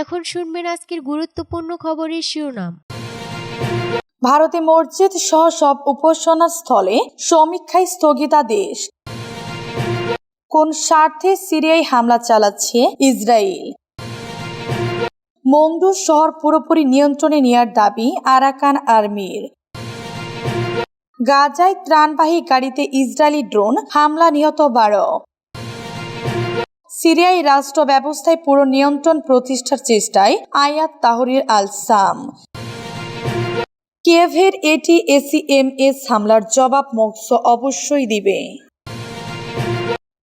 এখন শুনবেন আজকের গুরুত্বপূর্ণ খবরের শিরোনাম। ভারতে মসজিদ সহ সব উপাসনা স্থলে সমীক্ষায় স্থগিতাদেশ। কোন স্বার্থে সিরিয়ায় হামলা চালাচ্ছে ইসরায়েল? মংডু শহর পুরোপুরি নিয়ন্ত্রণে নেওয়ার দাবি আরাকান আর্মির। গাজায় ত্রাণবাহী গাড়িতে ইসরায়েলি ড্রোন হামলা নিহত বারো। সিরিয়ায় রাষ্ট্র ব্যবস্থায় পুরো নিয়ন্ত্রণ প্রতিষ্ঠার চেষ্টায় আয়াত তাহরির আল সাম কিয়েভের এটি এসিএমএস হামলার জবাব মক্স অবশ্যই দিবে।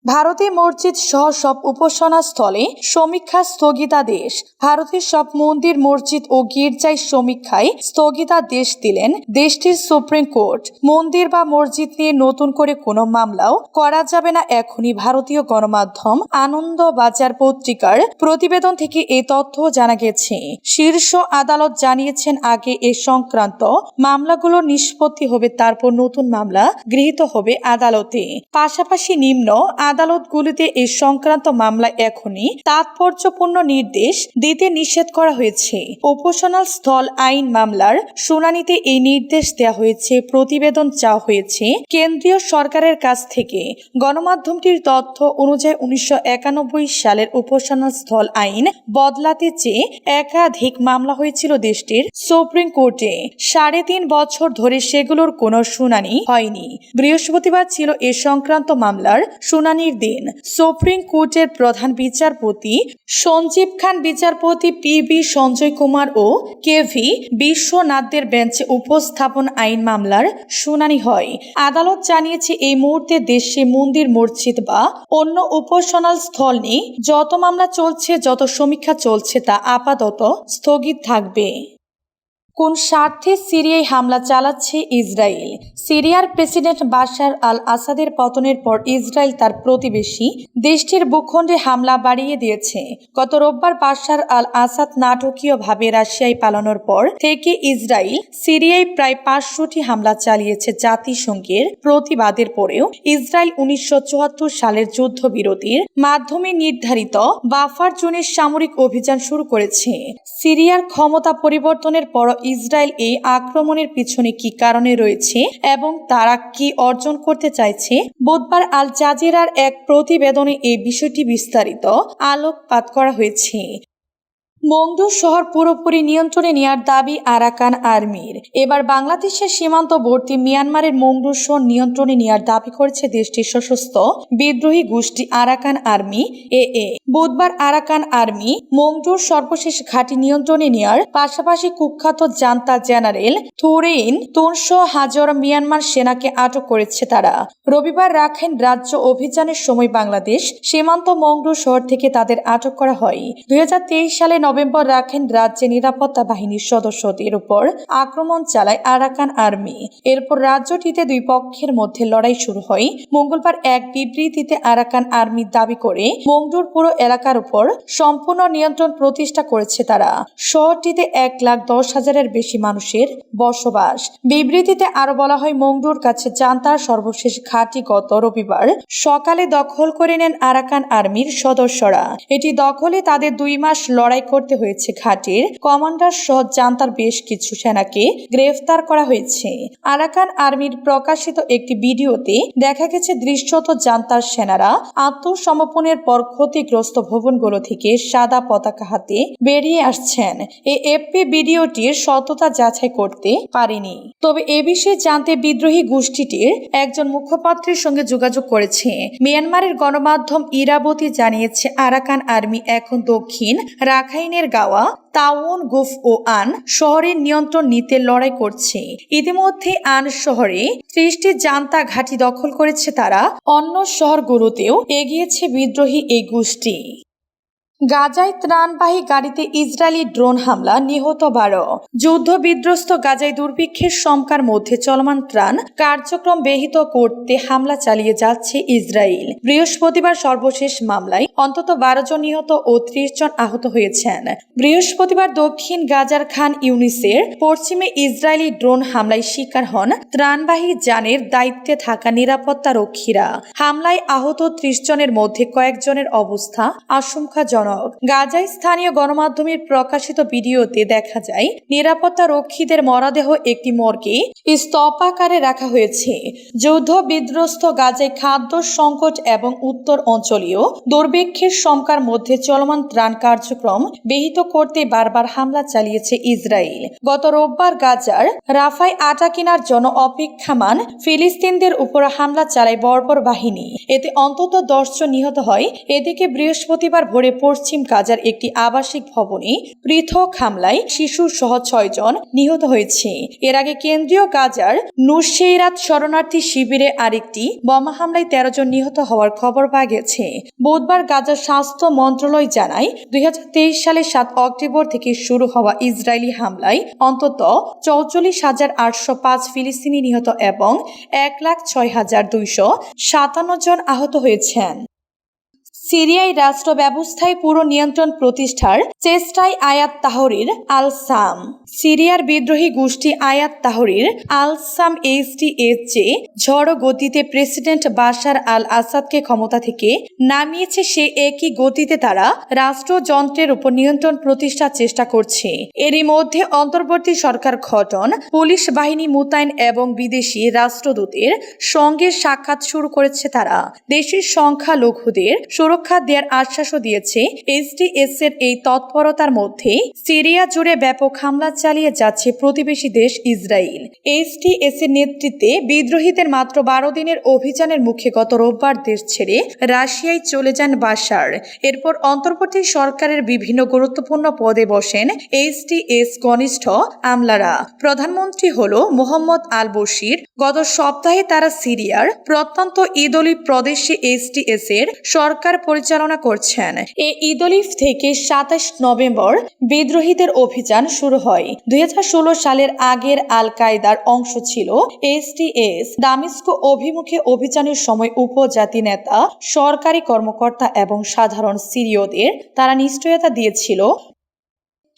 ভারতে মসজিদ সহ সব উপাসনা স্থলে সমীক্ষা স্থগিতাদেশ। ভারতের সব মন্দির, মসজিদ ও গির্জায় সমীক্ষায় স্থগিতাদেশ দিলেন দেশটির সুপ্রিম কোর্ট। মন্দির বা মসজিদ নিয়ে নতুন করে কোনো মামলাও করা যাবে না এখনই ভারতীয় গণমাধ্যম আনন্দ বাজার পত্রিকার প্রতিবেদন থেকে এই তথ্য জানা গেছে। শীর্ষ আদালত জানিয়েছেন আগে এ সংক্রান্ত মামলাগুলো নিষ্পত্তি হবে, তারপর নতুন মামলা গৃহীত হবে আদালতে। পাশাপাশি নিম্ন আদালতগুলিতে এ সংক্রান্ত মামলা এখনই তাৎপর্যপূর্ণ নির্দেশ দিতে নিষেধ করা হয়েছে। উপাসনাল স্থল আইন মামলার শুনানিতে এই নির্দেশ দেওয়া হয়েছে, প্রতিবেদন চাওয়া হয়েছে। কেন্দ্রীয় সরকারের কাছ থেকে গণমাধ্যমটির তথ্য অনুযায়ী উনিশশো একানব্বই সালের উপাসনাল স্থল আইন বদলাতে চেয়ে একাধিক মামলা হয়েছিল দেশটির সুপ্রিম কোর্টে। সাড়ে তিন বছর ধরে সেগুলোর কোনো শুনানি হয়নি। বৃহস্পতিবার ছিল এ সংক্রান্ত মামলার শুনানির দিন সুপ্রিম কোর্টের প্রধান বিচারপতি সঞ্জীব খান, বিচারপতি পি বি সঞ্জয় কুমার ও কে ভি বিশ্বনাথদের বেঞ্চে উপস্থাপন আইন মামলার শুনানি হয়। আদালত জানিয়েছে, এই মুহূর্তে দেশে মন্দির, মসজিদ বা অন্য উপাসনাল স্থল নিয়ে যত মামলা চলছে, যত সমীক্ষা চলছে, তা আপাতত স্থগিত থাকবে। কোন স্বার্থে সিরিয়ায় হামলা চালাচ্ছে ইসরায়েল? সিরিয়ার প্রেসিডেন্ট বাশার আল আসাদের পতনের পর ইসরায়েল তার প্রতিবেশী দেশটির ভূখণ্ডে হামলা বাড়িয়ে দিয়েছে। গত রোববার বাশার আল আসাদ নাটকীয়ভাবে রাশিয়ায় পালানোর পর থেকে ইসরায়েল সিরিয়ায় প্রায় পাঁচশোটি হামলা চালিয়েছে জাতিসংঘের প্রতিবাদের পরেও ইসরায়েল উনিশশো চুয়াত্তর সালের যুদ্ধবিরতির মাধ্যমে নির্ধারিত বাফার জোনের সামরিক অভিযান শুরু করেছে। সিরিয়ার ক্ষমতা পরিবর্তনের পর ইসরায়েল এই আক্রমণের পিছনে কি কারণে রয়েছে এবং তারা কি অর্জন করতে চাইছে? বুধবার আল জাজিরার এক প্রতিবেদনে এই বিষয়টি বিস্তারিত আলোকপাত করা হয়েছে। মংডু শহর পুরোপুরি নিয়ন্ত্রণে নেওয়ার দাবি আরাকান আর্মির। এবার বাংলাদেশের সীমান্তবর্তী মিয়ানমারের মংডু শহর নিয়ন্ত্রণে নেওয়ার দাবি করেছে দেশটির সশস্ত্র বিদ্রোহী গোষ্ঠী আরাকান আর্মি এ এ বুধবার আরাকান আর্মি মংডুর সর্বশেষ ঘাঁটি নিয়ন্ত্রণে নেওয়ার পাশাপাশি কুখ্যাত জান্তা জেনারেল থুরেইন তিনশো হাজার মিয়ানমার সেনাকে আটক করেছে তারা। রবিবার রাখাইন রাজ্য অভিযানের সময় বাংলাদেশ সীমান্ত মংডু শহর থেকে তাদের আটক করা হয়। দুই হাজার তেইশ সালে নভেম্বর রাখেন রাজ্যে নিরাপত্তা বাহিনীর সদস্যদের উপর আক্রমণ চালায় আরাকান আর্মি। এরপর রাজ্যটিতে দুই পক্ষের মধ্যে লড়াই শুরু হয়। মঙ্গলবার এক বিবৃতিতে আরাকান আর্মি দাবি করে, মংডুর পুরো এলাকার উপর সম্পূর্ণ নিয়ন্ত্রণ প্রতিষ্ঠা করেছে তারা। শহরটিতে এক লাখ দশ হাজারের বেশি মানুষের বসবাস। বিবৃতিতে আরও বলা হয়, মংডুর কাছে জান্তার সর্বশেষ ঘাঁটি গত রবিবার। সকালে দখল করে নেন আরাকান আর্মির সদস্যরা। এটি দখলে তাদের দুই মাস লড়াই করতে হয়েছে ঘাটের কমান্ডার সহ জান্তার বেশ কিছু সেনাকে গ্রেফতার করা হয়েছে। আরাকান আর্মির প্রকাশিত একটি ভিডিওতে দেখা গেছে দৃশ্যত জান্তার সেনারা আত্মসমর্পণের পর ক্ষতিগ্রস্ত ভবনগুলো থেকে সাদা পতাকা হাতে বেরিয়ে আসছেন। এই এফপি ভিডিওটির সততা যাচাই করতে পারেনি। তবে এ বিষয়ে জানতে বিদ্রোহী গোষ্ঠীটির একজন মুখপাত্রের সঙ্গে যোগাযোগ করেছে। মিয়ানমারের গণমাধ্যম ইরাবতী জানিয়েছে, আরাকান আর্মি এখন দক্ষিণ রাখাইনের গাওয়া তাওন, গুফ ও আন শহরের নিয়ন্ত্রণ নিতে লড়াই করছে। ইতিমধ্যে আন শহরে ত্রিশটি জান্তা ঘাঁটি দখল করেছে তারা। অন্য শহরগুলোতেও এগিয়েছে বিদ্রোহী এই গোষ্ঠী। গাজায় ত্রাণবাহী গাড়িতে ইসরায়েলি ড্রোন হামলা, নিহত বারো। যুদ্ধ বিধ্বস্ত গাজায় দুর্ভিক্ষের শঙ্কার মধ্যে চলমান ত্রাণ কার্যক্রম ব্যাহত করতে হামলা চালিয়ে যাচ্ছে ইসরায়েল। বৃহস্পতিবার সর্বশেষ মামলায় অন্তত বারো জন নিহত ও ত্রিশ জন আহত হয়েছেন। বৃহস্পতিবার দক্ষিণ গাজার খান ইউনিসের পশ্চিমে ইসরায়েলি ড্রোন হামলায় শিকার হন ত্রাণবাহী যানের দায়িত্বে থাকা নিরাপত্তা রক্ষীরা হামলায় আহত ত্রিশ জনের মধ্যে কয়েকজনের অবস্থা আশঙ্কাজনক। দুঃখজনক গাজায় স্থানীয় গণমাধ্যমের প্রকাশিত ভিডিওতে দেখা যায়, নিরাপত্তা রক্ষীদের মরাদেহ একটি মর্গে স্তপাকারে রাখা হয়েছে। যুদ্ধ বিধ্বস্ত গাজায় খাদ্য সংকট এবং উত্তর অঞ্চলীয় দুর্ভিক্ষের শঙ্কার মধ্যে চলমান ত্রাণ কার্যক্রম ব্যাহত করতে বারবার হামলা চালিয়েছে ইসরায়েল। গত রোববার গাজার রাফায় আটা কেনার জন্য অপেক্ষামান ফিলিস্তিনদের উপর হামলা চালায় বর্বর বাহিনী। এতে অন্তত দশজন নিহত হয়। এদিকে বৃহস্পতিবার ভোরে পশ্চিম গাজার একটি আবাসিক ভবনে পৃথক হামলায় শিশু সহ ছয়জন নিহত হয়েছে। এর আগে কেন্দ্রীয় গাজার নুসেইরাত শরণার্থী শিবিরে আরেকটি বোমা হামলায় তেরো জন নিহত হওয়ার খবর পাওয়া গেছে। বুধবার গাজার স্বাস্থ্য মন্ত্রণালয় জানায়, দুই সালে সাত অক্টোবর থেকে শুরু হওয়া ইসরায়েলি হামলায় অন্তত চৌচল্লিশ হাজার আটশো পাঁচ ফিলিস্তিনি নিহত এবং এক লাখ ছয় হাজার দুইশো সাতান্ন জন আহত হয়েছেন। সিরিয়ায় রাষ্ট্র ব্যবস্থায় পুরো নিয়ন্ত্রণ প্রতিষ্ঠার চেষ্টায় আয়াত তাহরির আল সাম সিরিয়ার বিদ্রোহী গোষ্ঠী আয়াত তাহরির আল সাম এইচডিএস যে ঝড়ো গতিতে প্রেসিডেন্ট বাশার আল আসাদকে ক্ষমতা থেকে নামিয়েছে সে একই গতিতে তারা রাষ্ট্রযন্ত্রের উপর নিয়ন্ত্রণ প্রতিষ্ঠার চেষ্টা করছে। এরই মধ্যে অন্তর্বর্তী সরকার গঠন পুলিশ বাহিনী মোতায়েন এবং বিদেশি রাষ্ট্রদূতের সঙ্গে সাক্ষাৎ শুরু করেছে তারা। দেশের সংখ্যালঘুদের সুরক্ষা দেওয়ার আশ্বাসও দিয়েছে এসডিএস এর এই তৎপরতার মধ্যে সিরিয়া জুড়ে ব্যাপক হামলা চালিয়ে যাচ্ছে প্রতিবেশী দেশ ইসরায়েল। এসডিএস এর নেতৃত্বে বিদ্রোহীদের মাত্র বারো দিনের অভিযানের মুখে গত রোববার দেশ ছেড়ে রাশিয়ায় চলে যান বাশার। এরপর অন্তর্বর্তী সরকারের বিভিন্ন গুরুত্বপূর্ণ পদে বসেন এইচডিএস ঘনিষ্ঠ আমলারা। প্রধানমন্ত্রী হল মোহাম্মদ আল বশির গত সপ্তাহে তারা সিরিয়ার প্রত্যন্ত ইদলি প্রদেশে এইচডিএস এর সরকার পরিচালনা করছেন। এ ইদলিফ থেকে সাতাশ নভেম্বর বিদ্রোহীদের অভিযান শুরু হয়। দুই হাজার ষোলো সালের আগের আল কায়দার অংশ ছিল এসটিএস দামিস্কো অভিমুখে অভিযানের সময় উপজাতি নেতা, সরকারি কর্মকর্তা এবং সাধারণ সিরিয়দের তারা নিশ্চয়তা দিয়েছিল।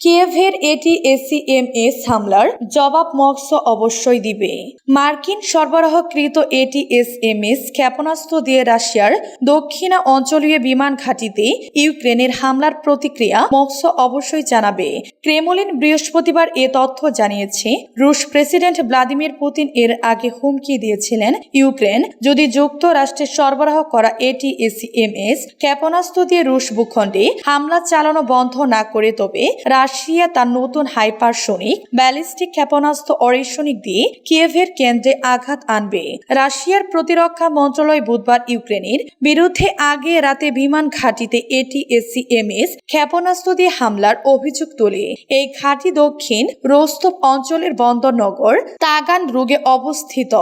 কিয়েভের এটি এসিএমএস হামলার জবাব মক্স অবশ্যই দিবে। মার্কিন সরবরাহকৃত এটিএসএমএস ক্ষেপণাস্ত্র দিয়ে রাশিয়ার দক্ষিণা অঞ্চলীয় বিমান ঘাঁটিতে ইউক্রেনের হামলার প্রতিক্রিয়া মক্স অবশ্যই জানাবে। ক্রেমলিন বৃহস্পতিবার এ তথ্য জানিয়েছে, রুশ প্রেসিডেন্ট ভ্লাদিমির পুতিন এর আগে হুমকি দিয়েছিলেন ইউক্রেন যদি যুক্তরাষ্ট্রের সরবরাহ করা এটিএসএমএস ক্ষেপণাস্ত্র দিয়ে রুশ ভূখণ্ডে হামলা চালানো বন্ধ না করে, তবে রাশিয়া তার নতুন হাইপারসোনিক, ব্যালিস্টিক ক্ষেপণাস্ত্র অরেশনিক দিয়ে কিয়েভের কেন্দ্রে আঘাত আনবে। রাশিয়ার প্রতিরক্ষা মন্ত্রণালয় বুধবার ইউক্রেনের বিরুদ্ধে আগে রাতে বিমান ঘাঁটিতে এটিএসিএমএস ক্ষেপণাস্ত্র দিয়ে হামলার অভিযোগ তোলে। এই ঘাঁটি দক্ষিণ রোস্তব অঞ্চলের বন্দরনগর তাগান রোগে অবস্থিত।